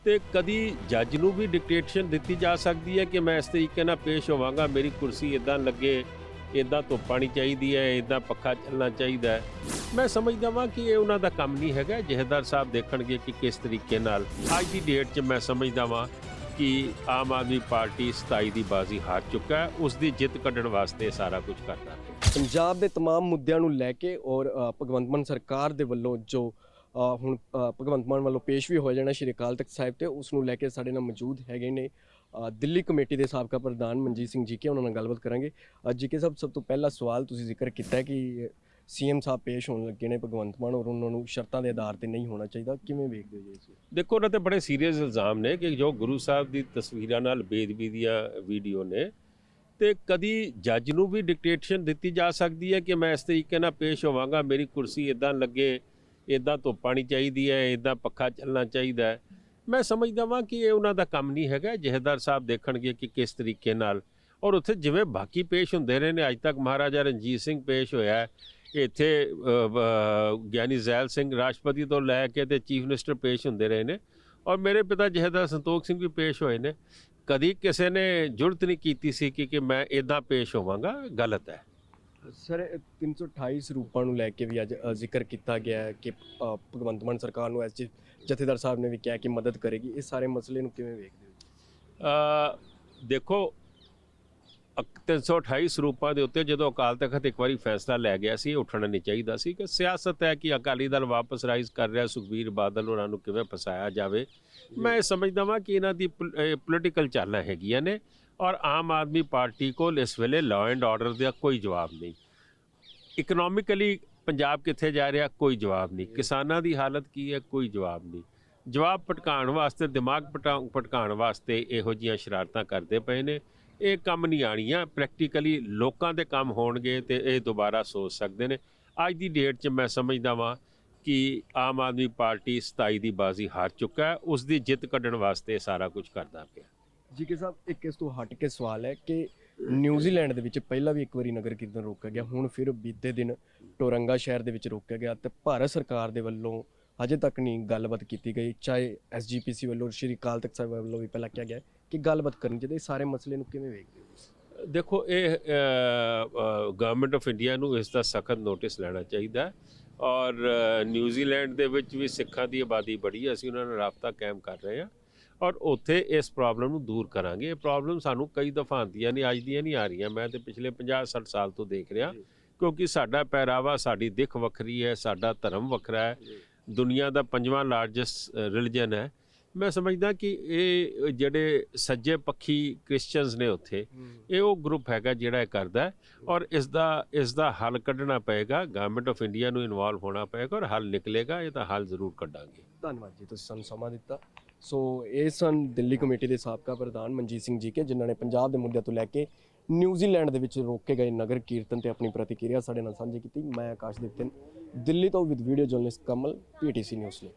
ਤੇ ਕਦੀ ਜੱਜ ਨੂੰ ਵੀ ਡਿਕਟੇਸ਼ਨ ਦਿੱਤੀ ਜਾ ਸਕਦੀ ਹੈ ਕਿ ਮੈਂ ਇਸ ਤਰੀਕੇ ਨਾਲ ਪੇਸ਼ ਹੋਵਾਂਗਾ ਮੇਰੀ ਕੁਰਸੀ ਇਦਾਂ ਲੱਗੇ ਇਦਾਂ ਧੁੱਪ ਪਾਣੀ ਚਾਹੀਦੀ ਹੈ ਇਦਾਂ ਪੱਖਾ ਚੱਲਣਾ ਚਾਹੀਦਾ ਹੈ ਮੈਂ ਸਮਝਦਾ ਵਾਂ ਕਿ ਇਹ ਉਹਨਾਂ ਦਾ ਕੰਮ ਨਹੀਂ ਹੈਗਾ ਜਹੇਦਾਰ ਸਾਹਿਬ ਦੇਖਣਗੇ ਕਿ ਕਿਸ ਤਰੀਕੇ ਨਾਲ ਅੱਜ ਦੀ ਡੇਟ 'ਚ ਮੈਂ ਸਮਝਦਾ ਵਾਂ ਕਿ ਆਮ ਆਦਮੀ ਪਾਰਟੀ 27 ਦੀ ਬਾਜ਼ੀ ਹਾਰ ਚੁੱਕਾ ਹੈ ਉਸ ਦੀ ਜਿੱਤ ਕੱਢਣ ਵਾਸਤੇ ਇਹ ਸਾਰਾ ਕੁਝ ਕਰਦਾ ਹੈ ਪੰਜਾਬ ਦੇ तमाम ਮੁੱਦਿਆਂ ਨੂੰ ਲੈ ਕੇ ਔਰ ਅ, ਭਗਵੰਤ ਮਾਨ ਸਰਕਾਰ ਦੇ ਵੱਲੋਂ ਜੋ ਅ, ਹੁਣ ਭਗਵੰਤ ਮਾਨ ਵੱਲੋਂ ਪੇਸ਼ ਵੀ ਹੋਇਆ ਜਾਣਾ ਸ਼੍ਰੀ ਅਕਾਲ ਤਖਤ ਸਾਹਿਬ ਤੇ ਉਸ ਨੂੰ ਲੈ ਕੇ ਸਾਡੇ ਨਾਲ ਮੌਜੂਦ ਹੈਗੇ ਨੇ ਦਿੱਲੀ ਕਮੇਟੀ ਦੇ ਸਾਬਕਾ ਪ੍ਰਧਾਨ ਮਨਜੀਤ ਸਿੰਘ ਜੀ ਕੇ, ਉਹਨਾਂ ਨਾਲ ਗੱਲਬਾਤ ਕਰਾਂਗੇ। ਜੀ ਕੇ ਸਾਹਿਬ, ਸਭ ਤੋਂ ਪਹਿਲਾ ਸਵਾਲ ਤੁਸੀਂ ਜ਼ਿਕਰ ਕੀਤਾ ਹੈ ਕਿ ਸੀਐਮ ਸਾਹਿਬ ਪੇਸ਼ ਹੋਣ ਲੱਗੇ ਨੇ ਭਗਵੰਤ ਮਾਨ ਔਰ ਉਹਨਾਂ ਨੂੰ ਸ਼ਰਤਾਂ ਦੇ ਆਧਾਰ ਤੇ ਨਹੀਂ ਹੋਣਾ ਚਾਹੀਦਾ, ਕਿਵੇਂ ਵੇਖਦੇ ਹੋ ਜੀ ਇਸ ਦੇਖੋ, ਉਹਨਾਂ ਤੇ ਬੜੇ ਸੀਰੀਅਸ ਇਲਜ਼ਾਮ ਨੇ ਕਿ ਜੋ ਗੁਰੂ ਸਾਹਿਬ ਦੀ ਤਸਵੀਰਾਂ ਨਾਲ ਬੇਦਬੀ ਦੀਆਂ ਵੀਡੀਓ ਨੇ ਤੇ ਕਦੀ ਜੱਜ ਨੂੰ ਵੀ ਡਿਕਟੇਸ਼ਨ ਦਿੱਤੀ ਜਾ ਸਕਦੀ ਹੈ ਕਿ ਮੈਂ ਇਸ ਤਰੀਕੇ ਨਾਲ ਪੇਸ਼ ਹੋਵਾਂਗਾ, ਮੇਰੀ ਕੁਰਸੀ ਇਦਾਂ ਲੱਗੇ ਇਦਾਂ ਧੁੱਪ ਪਾਣੀ ਚਾਹੀਦੀ ਹੈ ਇਦਾਂ ਪੱਖਾ ਚੱਲਣਾ ਚਾਹੀਦਾ ਹੈ। ਮੈਂ ਸਮਝਦਾ ਵਾਂ ਕਿ ਇਹ ਉਹਨਾਂ ਦਾ ਕੰਮ ਨਹੀਂ ਹੈਗਾ, ਜਹੇਦਾਰ ਸਾਹਿਬ ਦੇਖਣਗੇ ਕਿ ਕਿਸ ਤਰੀਕੇ ਨਾਲ। ਔਰ ਉੱਥੇ ਜਿਵੇਂ ਬਾਕੀ ਪੇਸ਼ ਹੁੰਦੇ ਰਹੇ ਨੇ, ਅੱਜ ਤੱਕ ਮਹਾਰਾਜਾ ਰਣਜੀਤ ਸਿੰਘ ਪੇਸ਼ ਹੋਇਆ ਇੱਥੇ ਗਿਆਨੀ ਜ਼ੈਲ ਸਿੰਘ ਰਾਸ਼ਟਰਪਤੀ ਤੋਂ ਲੈ ਕੇ ਤੇ ਚੀਫ ਮਿਨਿਸਟਰ ਪੇਸ਼ ਹੁੰਦੇ ਰਹੇ ਨੇ। ਔਰ ਮੇਰੇ ਪਿਤਾ ਜਹੇਦਾਰ ਸੰਤੋਖ ਸਿੰਘ ਵੀ ਪੇਸ਼ ਹੋਏ ਨੇ। ਕਦੀ ਕਿਸੇ ਨੇ ਜੁਰਤ ਨਹੀਂ ਕੀਤੀ ਸੀ ਕਿ ਕਿ ਮੈਂ ਇਦਾਂ ਪੇਸ਼ ਹੋਵਾਂਗਾ, ਗਲਤ ਹੈ। ਸਰ ਇਹ 328 ਸਰੂਪਾਂ ਨੂੰ ਲੈ ਕੇ ਵੀ ਅੱਜ ਅ, ਜ਼ਿਕਰ ਕੀਤਾ ਗਿਆ ਹੈ ਕਿ ਅ, ਭਗਵੰਤ ਮਾਨ ਸਰਕਾਰ ਨੂੰ ਐਸ ਜਥੇਦਾਰ ਸਾਹਿਬ ਨੇ ਵੀ ਕਿਹਾ ਕਿ ਮਦਦ ਕਰੇਗੀ। ਇਹ ਸਾਰੇ ਮਸਲੇ ਨੂੰ ਕਿਵੇਂ ਵੇਖਦੇ ਹੋ? ਅ, ਦੇਖੋ 328 ਸਰੂਪਾਂ ਦੇ ਉੱਤੇ ਜਦੋਂ ਅਕਾਲ ਤਖਤ ਇੱਕ ਵਾਰੀ ਫੈਸਲਾ ਲੈ ਗਿਆ ਸੀ ਉੱਠਣਾ ਨਹੀਂ ਚਾਹੀਦਾ ਸੀ ਕਿ ਸਿਆਸਤ ਹੈ ਕਿ ਅਕਾਲੀ ਦਲ ਵਾਪਸ ਰਾਈਜ਼ ਕਰ ਰਿਹਾ ਸੁਖਬੀਰ ਬਾਦਲ ਉਹਨਾਂ ਨੂੰ ਕਿਵੇਂ ਫਸਾਇਆ ਜਾਵੇ। ਮੈਂ ਇਹ ਸਮਝਦਾ ਵਾਂ ਕਿ ਇਹਨਾਂ ਦੀ ਪੋਲੀਟੀਕਲ ਚਾਲਾਂ ਹੈਗੀਆਂ ਨੇ ਔਰ ਆਮ ਆਦਮੀ ਪਾਰਟੀ ਕੋਲ ਇਸ ਵੇਲੇ ਲਾਅ ਐਂਡ ਆਰਡਰ ਦਾ ਕੋਈ ਜਵਾਬ ਨਹੀਂ। ਇਕਨੋਮਿਕਲੀ ਪੰਜਾਬ ਕਿੱਥੇ ਜਾ ਰਿਹਾ ਕੋਈ ਜਵਾਬ ਨਹੀਂ। ਕਿਸਾਨਾਂ ਦੀ ਹਾਲਤ ਕੀ ਹੈ ਕੋਈ ਜਵਾਬ ਨਹੀਂ। ਜਵਾਬ ਭਟਕਾਉਣ ਵਾਸਤੇ ਦਿਮਾਗ ਪਟਾ- ਭਟਕਾਉਣ ਵਾਸਤੇ ਇਹੋ ਜੀਆਂ ਸ਼ਰਾਰਤਾਂ ਕਰਦੇ ਪਏ ਨੇ। ਇਹ ਕੰਮ ਨਹੀਂ ਆਣੀਆਂ ਪ੍ਰੈਕਟੀਕਲੀ ਲੋਕਾਂ ਦੇ ਕੰਮ ਹੋਣਗੇ ਤੇ ਇਹ ਦੁਬਾਰਾ ਸੋਚ ਸਕਦੇ ਨੇ। ਅੱਜ ਦੀ ਡੇਟ 'ਚ ਮੈਂ ਸਮਝਦਾ ਵਾਂ ਕਿ ਆਮ ਆਦਮੀ ਪਾਰਟੀ 27 ਦੀ ਬਾਜ਼ੀ ਹਾਰ ਚੁੱਕਾ ਹੈ, ਉਸ ਦੀ ਜਿੱਤ ਕੱਢਣ ਵਾਸਤੇ ਸਾਰਾ ਕੁਝ ਕਰਦਾ ਪਿਆ। ਜੀ ਕੇ ਸਾਹਿਬ, ਇੱਕ ਇਸ ਤੋਂ ਹਟ ਕੇ ਸਵਾਲ ਹੈ ਕਿ ਨਿਊਜ਼ੀਲੈਂਡ ਦੇ ਵਿੱਚ ਪਹਿਲਾਂ ਵੀ ਇੱਕ ਵਾਰੀ ਨਗਰ ਕੀਰਤਨ ਰੋਕਿਆ ਗਿਆ, ਹੁਣ ਫਿਰ ਬੀਤੇ ਦਿਨ ਟੋਰੰਗਾ ਸ਼ਹਿਰ ਦੇ ਵਿੱਚ ਰੋਕਿਆ ਗਿਆ ਤੇ ਭਾਰਤ ਸਰਕਾਰ ਦੇ ਵੱਲੋਂ ਅਜੇ ਤੱਕ ਨਹੀਂ ਗੱਲਬਾਤ ਕੀਤੀ ਗਈ, ਚਾਹੇ ਐਸਜੀਪੀਸੀ ਵੱਲੋਂ, ਸ਼੍ਰੀ ਅਕਾਲ ਤਖਤ ਸਾਹਿਬ ਵੱਲੋਂ ਵੀ ਪਹਿਲਾਂ ਕਿਹਾ ਗਿਆ ਕਿ ਗੱਲਬਾਤ ਕਰਨੀ ਚਾਹੀਦੀ ਸਾਰੇ ਮਸਲੇ ਨੂੰ ਕਿਵੇਂ ਵੇਖਦੇ ਹੋ ਦੇਖੋ ਇਹ ਗਵਰਨਮੈਂਟ ਆਫ ਇੰਡੀਆ ਨੂੰ ਇਸ ਦਾ ਸਖਤ ਨੋਟਿਸ ਲੈਣਾ ਚਾਹੀਦਾ ਹੈ ਔਰ ਨਿਊਜ਼ੀਲੈਂਡ ਦੇ ਵਿੱਚ ਵੀ ਸਿੱਖਾਂ ਦੀ ਆਬਾਦੀ ਬੜੀ ਹੈ ਅਸੀਂ ਉਹਨਾਂ ਨਾਲ ਰਾਬਤਾ ਕਾਇਮ ਕਰ ਰਹੇ ਹਾਂ ਔਰ ਉੱਥੇ ਇਸ ਪ੍ਰੋਬਲਮ ਨੂੰ ਦੂਰ ਕਰਾਂਗੇ। ਇਹ ਪ੍ਰੋਬਲਮ ਸਾਨੂੰ ਕਈ ਦਫਾ ਆਉਂਦੀਆਂ ਨੇ ਅੱਜ ਦੀਆਂ ਨਹੀਂ ਆ ਰਹੀਆਂ। ਮੈਂ ਤੇ ਪਿਛਲੇ 50 60 ਸਾਲ ਤੋਂ ਦੇਖ ਰਿਹਾ ਕਿਉਂਕਿ ਸਾਡਾ ਪਹਿਰਾਵਾ ਸਾਡੀ ਦਿੱਖ ਵੱਖਰੀ ਹੈ ਸਾਡਾ ਧਰਮ ਵੱਖਰਾ ਹੈ। ਦੁਨੀਆ ਦਾ ਪੰਜਵਾਂ ਲਾਰਜੈਸਟ ਰਿਲੀਜਨ ਹੈ। ਮੈਂ ਸਮਝਦਾ ਕਿ ਇਹ ਜਿਹੜੇ ਸੱਜੇ ਪੱਖੀ ਕ੍ਰਿਸਚੀਅਨਸ ਨੇ ਉੱਥੇ ਇਹ ਉਹ ਗਰੁੱਪ ਹੈਗਾ ਜਿਹੜਾ ਇਹ ਕਰਦਾ ਔਰ ਇਸ ਦਾ ਇਸ ਦਾ ਹੱਲ ਕੱਢਣਾ ਪਏਗਾ ਗਵਰਨਮੈਂਟ ਆਫ ਇੰਡੀਆ ਨੂੰ ਇਨਵੋਲਵ ਹੋਣਾ ਪਏਗਾ ਔਰ ਹੱਲ ਨਿਕਲੇਗਾ ਇਹ ਤਾਂ ਹੱਲ ਜ਼ਰੂਰ ਕੱਢਾਂਗੇ। ਧੰਨਵਾਦ ਜੀ ਤੁਸੀਂ ਸਾਨੂੰ ਸਮਾਂ ਦਿੱਤਾ। ਸੋ ਇਹ ਸਨ ਦਿੱਲੀ ਕਮੇਟੀ ਦੇ ਸਾਬਕਾ ਪ੍ਰਧਾਨ ਮਨਜੀਤ ਸਿੰਘ ਜੀ ਕੇ ਜਿਨ੍ਹਾਂ ਨੇ ਪੰਜਾਬ ਦੇ ਮੁੱਦਿਆਂ ਤੋਂ ਲੈ ਕੇ ਨਿਊਜ਼ੀਲੈਂਡ ਦੇ ਵਿੱਚ ਰੋਕੇ ਗਏ ਨਗਰ ਕੀਰਤਨ ਤੇ ਆਪਣੀ ਪ੍ਰਤੀਕਿਰਿਆ ਸਾਡੇ ਨਾਲ ਸਾਂਝੀ ਕੀਤੀ। ਮੈਂ ਆਕਾਸ਼ਦੀਪ ਸਿੰਘ ਦਿੱਲੀ ਤੋਂ with video journalist Kamal PTC news ਲਈ।